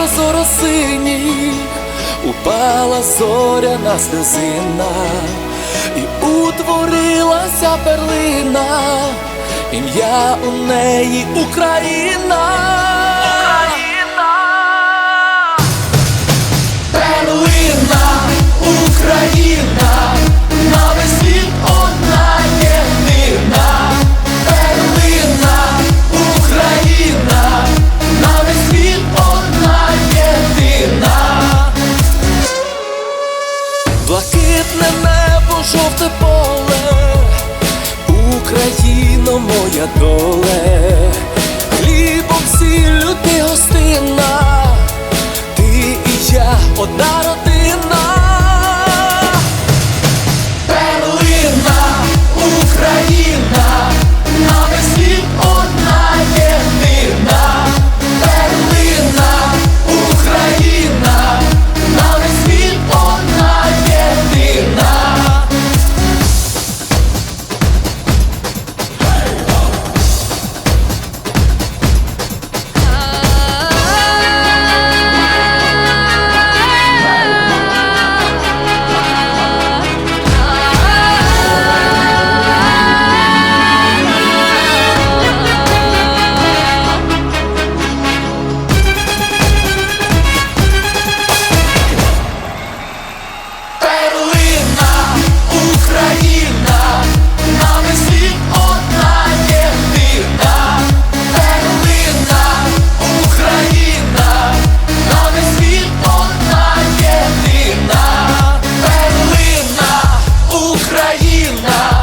прозоро синіх упала зоряна сльозина, і утворилася перлина, ім'я у неї Україна. Україна, перлина, Україна. Моя доле, хлібом сіллю ти гостина, ти і я одна родина. Tequila.